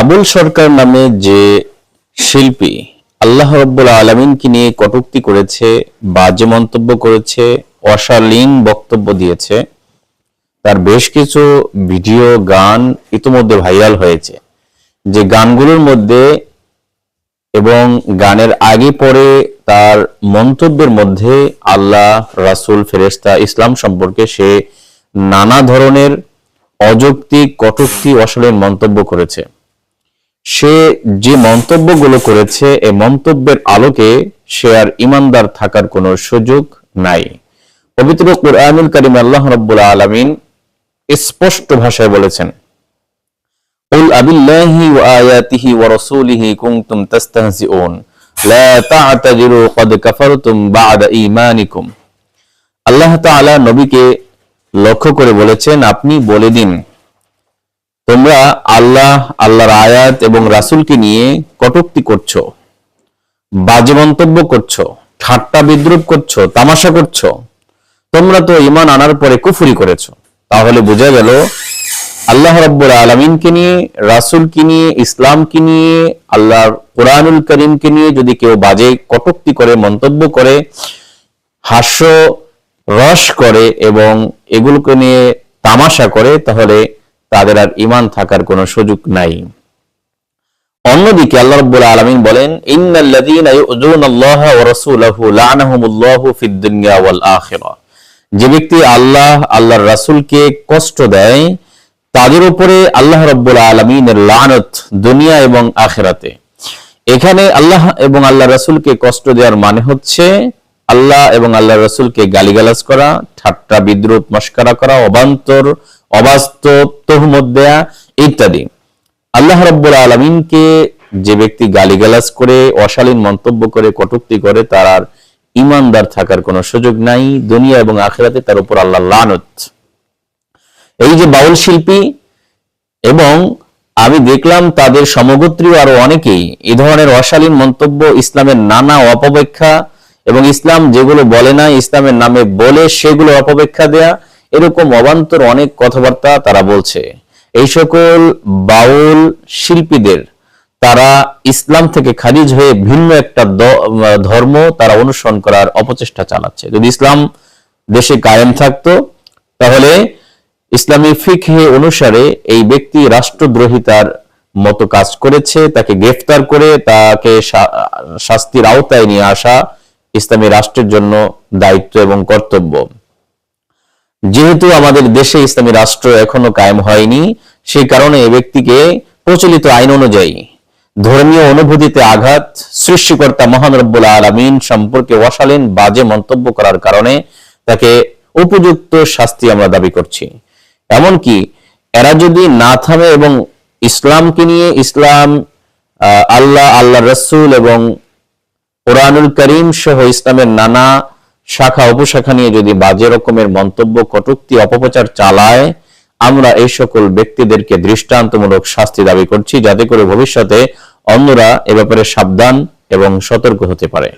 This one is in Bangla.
আবুল সরকার নামে যে শিল্পী আল্লাহ রব্বুল আলমিনকে নিয়ে কটুক্তি করেছে, বাজে মন্তব্য করেছে, অশালীন বক্তব্য দিয়েছে, তার বেশ কিছু ভিডিও, গান ইতিমধ্যে ভাইরাল হয়েছে। যে গানগুলোর মধ্যে এবং গানের আগে পরে তার মন্তব্যের মধ্যে আল্লাহ, রাসূল, ফেরেশতা ইসলাম সম্পর্কে সে নানা ধরনের অযৌক্তিক, কটূক্তি, অশালীন মন্তব্য করেছে। সে যে মন্তব্যগুলো করেছে এই মন্তব্যের আলোকে সে আর ইমানদার থাকার কোনো সুযোগ নাই পবিত্র কুরআনুল কারীম আল্লাহ রাব্বুল আলামিন স্পষ্ট ভাষায় বলেছেন قل أبالله وآياته ورسوله كنتم تستهزئون لا تعتذروا قد كفرتم بعد إيمانكم আল্লাহ তাআলা নবীকে লক্ষ্য করে বলেছেন আপনি বলে দিন তোমরা আল্লাহ, আল্লাহর আয়াত এবং রাসূলকে নিয়ে কটুক্তি করছ, বাজে মন্তব্য করছ, ঠাট্টা বিদ্রুপ করছ, তামাশা করছ। তোমরা তো ঈমান আনার পরে কুফুরি করেছ। তাহলে বোঝা গেল, আল্লাহ রাব্বুল আলামিনকে নিয়ে, রাসূলকে নিয়ে, ইসলামকে নিয়ে, আল্লাহর কোরআনুল করিমকে নিয়ে যদি কেউ বাজে কটুক্তি করে, মন্তব্য করে, হাস্য রস করে এবং এগুলোকে নিয়ে তামাশা করে, তাহলে তাদের আর ঈমান থাকার কোনো সুযোগ নাই। অন্যদিকে আল্লাহ রাব্বুল আলামিন বলেন যে ব্যক্তি আল্লাহ, আল্লাহর রাসূলকে কষ্ট দেয়, তাদের উপরে আল্লাহ রাব্বুল আলামিনের লানত দুনিয়া এবং আখেরাতে। এখানে আল্লাহ এবং আল্লাহ রাসূলকে কষ্ট দেওয়ার মানে হচ্ছে আল্লাহ এবং আল্লাহ রাসূলকে গালিগালাজ করা, ঠাট্টা, বিদ্রুপ, মস্করা করা, অবান্তর অবাস্তব দেয়া ইত্যাদি। আল্লাহ রাব্বুল আলামিনকে যে ব্যক্তি গালিগালাজ করে, অশালীন মন্তব্য করে, কটূক্তি করে, তার আর ইমানদার থাকার কোনো সুযোগ নাই, দুনিয়া এবং আখেরাতে তার উপর আল্লাহ লানত। এই যে বাউল শিল্পী এবং আমি দেখলাম তাদের সমগোত্রীয় আরও অনেকেই, এ ধরনের অশালীন মন্তব্য ইসলামের নানা অপব্যাখ্যা এবং ইসলাম যেগুলো বলে না, ইসলামের নামে বলে সেগুলো অপব্যাখ্যা দেয়া এরকম অবান্তর অনেক কথাবার্তা তারা বলছে। এই সকল বাউল শিল্পীদের তারা ইসলাম থেকে খারিজ হয়ে ভিন্ন একটা ধর্ম তারা অনুসরণ করার অপচেষ্টা চালাচ্ছে। যদি ইসলাম দেশে কায়েম থাকতো, তাহলে ইসলামী ফিকহে অনুসারে এই ব্যক্তি রাষ্ট্রদ্রোহিতার মতো কাজ করেছে, তাকে গ্রেফতার করে, তাকে শাস্তির আওতায় নিয়ে আসা ইসলামী রাষ্ট্রের জন্য দায়িত্ব এবং কর্তব্য। যেহেতু আমাদের দেশে ইসলামী রাষ্ট্র এখনও কায়েম হয়নি, সেই কারণে এই ব্যক্তিকে প্রচলিত আইন অনুযায়ী ধর্মীয় অনুভূতিতে আঘাত, সৃষ্টিকর্তা মহান রব্বুল আলমিন সম্পর্কে অশালীন, বাজে মন্তব্য করার কারণে তাকে উপযুক্ত শাস্তি আমরা দাবি করছি। এমনকি এরা যদি না থামে এবং ইসলামকে নিয়ে ইসলাম আল্লাহ আল্লাহ রসুল এবং কোরআনুল করিম সহ ইসলামের নানা শাখা, উপশাখা নিয়ে যদি বাজে রকমের মন্তব্য, কটুক্তি, অপপ্রচার চালায়, আমরা এই সকল ব্যক্তিদেরকে দৃষ্টান্তমূলক শাস্তি দাবি করছি, যাতে করে ভবিষ্যতে অন্যরা এ ব্যাপারে সাবধান এবং সতর্ক হতে পারে।